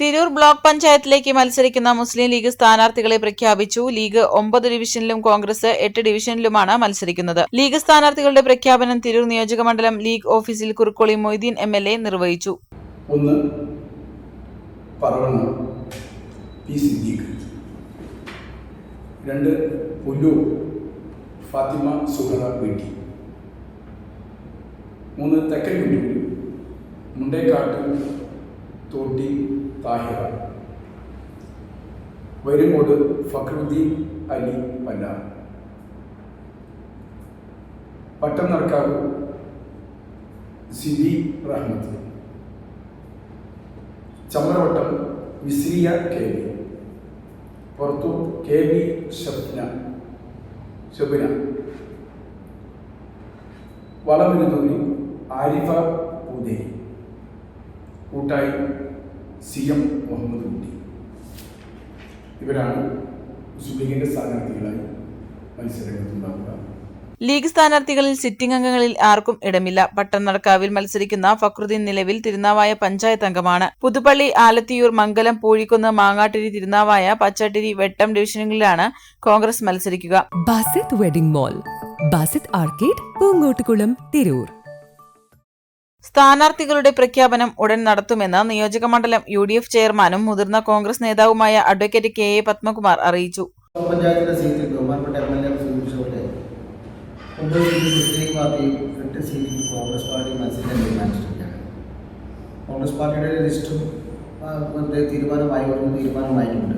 Tirur block പഞ്ചായത്തിലേക്ക് മത്സരിക്കുന്ന മുസ്ലിം league സ്ഥാനാർത്ഥികളെ പ്രഖ്യാപിച്ചു. ലീഗ് ഒമ്പത് ഡിവിഷനിലും കോൺഗ്രസ് എട്ട് ഡിവിഷനിലുമാണ് മത്സരിക്കുന്നത്. ലീഗ് സ്ഥാനാർത്ഥികളുടെ പ്രഖ്യാപനം തിരൂർ നിയോജകമണ്ഡലം ലീഗ് ഓഫീസിൽ Kurukkoli Moideen M L A നിർവഹിച്ചു. ഒന്ന് പി രണ്ട് ഫാത്തിമ മുണ്ടേക്കാട്ട് തോട്ടി താഹിറ. വൈരങ്ങോട് ഫക്രുദ്ദീൻ അലി പന്ന പട്ടംനടക്കാവ് സിബി റഹ്മത്ത്. Chamravattam Visriya K V. പുറത്തു കെ വി ഷബ്ന ഷബിന. വളമിരുന്നൂരി ആരിഫ പൂതേരി കൂട്ടായി സി എം മുഹമ്മദ് കുട്ടി. ഇവരാണ് മുസ്ലിം ലീഗിന്റെ സ്ഥാനാർത്ഥികളായി മത്സരരംഗത്തുണ്ടാവുക. ലീഗ് സ്ഥാനാർത്ഥികളിൽ സിറ്റിംഗ് അംഗങ്ങളിൽ ആർക്കും ഇടമില്ല. പട്ടംനടക്കാവിൽ മത്സരിക്കുന്ന ഫക്രുദ്ദീൻ നിലവിൽ തിരുനാവായ പഞ്ചായത്ത് അംഗമാണ്. പുതുപ്പള്ളി ആലത്തിയൂർ മംഗലം പൂഴിക്കുന്ന് മാങ്ങാട്ടിരി തിരുനാവായ പച്ചാട്ടിരി വെട്ടം ഡിവിഷനുകളിലാണ് Congress മത്സരിക്കുക. Basith wedding mall Basith arcade Poongottukulam Tirur. സ്ഥാനാർത്ഥികളുടെ പ്രഖ്യാപനം ഉടൻ നടത്തുമെന്ന് നിയോജക മണ്ഡലം യു ഡി എഫ് ചെയർമാനും മുതിർന്ന കോൺഗ്രസ് നേതാവുമായ അഡ്വക്കേറ്റ് കെ എ പത്മകുമാർ അറിയിച്ചു. സീറ്റിൽ കോൺഗ്രസ് പാർട്ടി പാർട്ടിയുടെ ലിസ്റ്റും ആ, മറ്റേ തീരുമാനമായി തീരുമാനമായിട്ടുണ്ട്.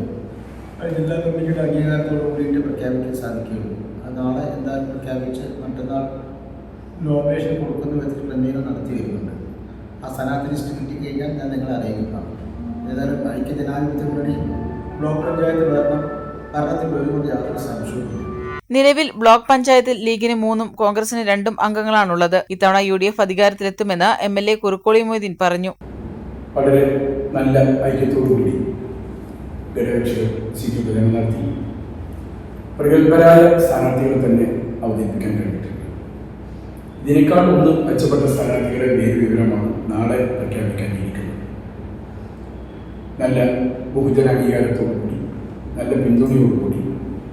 ജില്ലാ കമ്മിറ്റിയുടെ അംഗീകാരത്തോടു കൂടിയിട്ട് പ്രഖ്യാപിക്കാൻ സാധിക്കുകയുള്ളൂ. നാളെ എന്തായാലും പ്രഖ്യാപിച്ച് മറ്റന്നാൾ നോമിനേഷൻ കൊടുക്കുന്ന വിധത്തിൽ ക്രമീകരണം നടത്തി വരുന്നുണ്ട് ആ സ്ഥാനാർത്ഥി ലിസ്റ്റ് കിട്ടിക്കഴിഞ്ഞാൽ ഞാൻ നിങ്ങളെ അറിയിക്കുന്നതാണ്. ഏതായാലും ഐക്യ ജനാധിപത്യ മുന്നണി ബ്ലോക്ക് പഞ്ചായത്ത് ഭരണം ഭരണത്തിൽ വരുമ്പോൾ യാതൊരു സംശയവുമില്ല. നിലവിൽ ബ്ലോക്ക് പഞ്ചായത്തിൽ ലീഗിന് മൂന്നും കോൺഗ്രസിന് രണ്ടും അംഗങ്ങളാണുള്ളത്. ഇത്തവണ U D F അധികാരത്തിലെത്തുമെന്ന് M L A Kurukkoli Moideen പറഞ്ഞു. വളരെ നല്ല ഐക്യത്തോടുകൂടി ഘടകകക്ഷികൾ നടത്തി. പ്രഗത്ഭരായ സ്ഥാനാർത്ഥികളെ തന്നെ അവതരിപ്പിക്കാൻ കഴിഞ്ഞിട്ടുണ്ട്. ഇതിനേക്കാൾ ഒന്നും മെച്ചപ്പെട്ട സ്ഥാനാർത്ഥികളെ വിവരമാണ് നാളെ പ്രഖ്യാപിക്കാനിരിക്കുന്നത് നല്ല ബഹുജന അംഗീകാരത്തോടുകൂടി നല്ല പിന്തുണയോടുകൂടി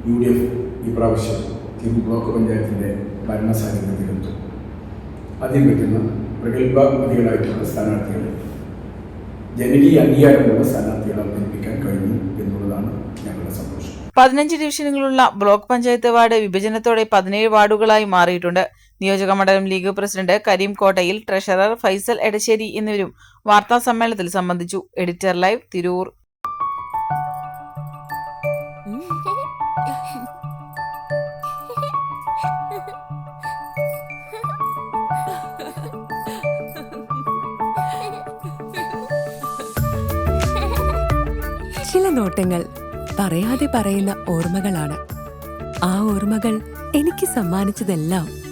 യു ഡി എഫ് ഈ പ്രാവശ്യം തിരു ബ്ലോക്ക് പഞ്ചായത്തിന്റെ ഭരണസാന്നിധ്യത്തിലെത്തും അതിൽ പറ്റുന്ന പ്രഗത്ഭമതികളായിട്ടുള്ള സ്ഥാനാർത്ഥികളെ ജനകീയ അംഗീകാരമുള്ള സ്ഥാനാർത്ഥികളെ അവതരിപ്പിക്കാൻ കഴിഞ്ഞു എന്നുള്ളതാണ് ഞങ്ങളുടെ സന്തോഷം. പതിനഞ്ച് ഡിവിഷനുകളുള്ള ബ്ലോക്ക് പഞ്ചായത്ത് വാർഡ് വിഭജനത്തോടെ പതിനേഴ് വാർഡുകളായി മാറിയിട്ടുണ്ട്. നിയോജകമണ്ഡലം ലീഗ് പ്രസിഡന്റ് കരീം കോട്ടയിൽ ട്രഷറർ ഫൈസൽ എടശ്ശേരി എന്നിവരും വാർത്താ സമ്മേളനത്തിൽ സംബന്ധിച്ചു. Editor live Tirur. ചില നോട്ടങ്ങൾ പറയാതെ പറയുന്ന ഓർമ്മകളാണ്. ആ ഓർമ്മകൾ എനിക്ക് സമ്മാനിച്ചതെല്ലാം